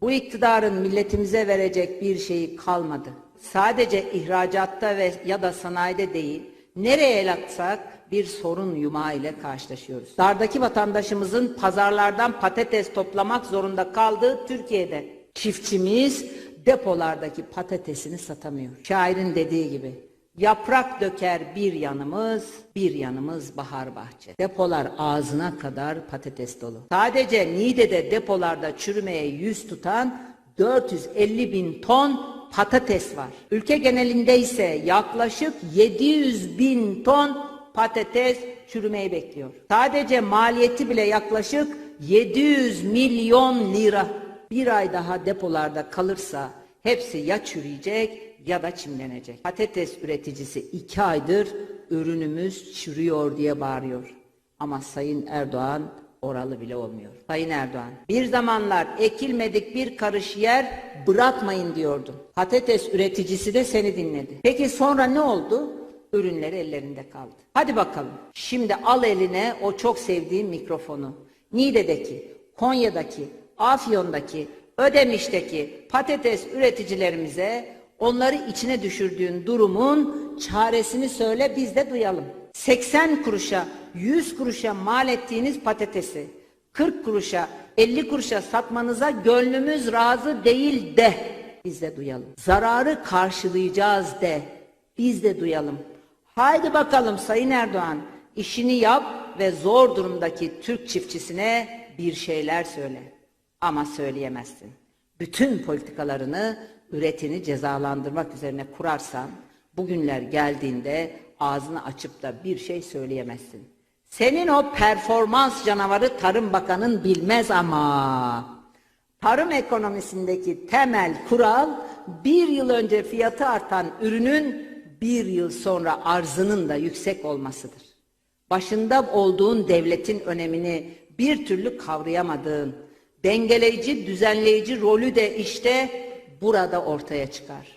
Bu iktidarın milletimize verecek bir şeyi kalmadı. Sadece ihracatta ve ya da sanayide değil, nereye el atsak bir sorun yumağı ile karşılaşıyoruz. Dardaki vatandaşımızın pazarlardan patates toplamak zorunda kaldığı Türkiye'de çiftçimiz depolardaki patatesini satamıyor. Şairin dediği gibi yaprak döker bir yanımız, bir yanımız bahar bahçe. Depolar ağzına kadar patates dolu. Sadece Niğde'de depolarda çürümeye yüz tutan 450 bin ton patates var. Ülke genelinde ise yaklaşık 700 bin ton patates çürümeyi bekliyor. Sadece maliyeti bile yaklaşık 700 milyon lira. Bir ay daha depolarda kalırsa hepsi ya çürüyecek ya da çimlenecek. Patates üreticisi iki aydır ürünümüz çürüyor diye bağırıyor. Ama Sayın Erdoğan oralı bile olmuyor. Sayın Erdoğan, bir zamanlar ekilmedik bir karış yer bırakmayın diyordun. Patates üreticisi de seni dinledi. Peki sonra ne oldu? Ürünleri ellerinde kaldı. Hadi bakalım. Şimdi al eline o çok sevdiğin mikrofonu. Niğde'deki, Konya'daki, Afyon'daki, Ödemiş'teki patates üreticilerimize onları içine düşürdüğün durumun çaresini söyle biz de duyalım. 80 kuruşa, 100 kuruşa mal ettiğiniz patatesi 40 kuruşa, 50 kuruşa satmanıza gönlümüz razı değil de biz de duyalım. Zararı karşılayacağız de biz de duyalım. Haydi bakalım Sayın Erdoğan işini yap ve zor durumdaki Türk çiftçisine bir şeyler söyle. Ama söyleyemezsin. Bütün politikalarını üretini cezalandırmak üzerine kurarsan bugünler geldiğinde ağzını açıp da bir şey söyleyemezsin. Senin o performans canavarı Tarım Bakanın bilmez ama. Tarım ekonomisindeki temel kural bir yıl önce fiyatı artan ürünün bir yıl sonra arzının da yüksek olmasıdır. Başında olduğun devletin önemini bir türlü kavrayamadığın, dengeleyici, düzenleyici rolü de işte burada ortaya çıkar.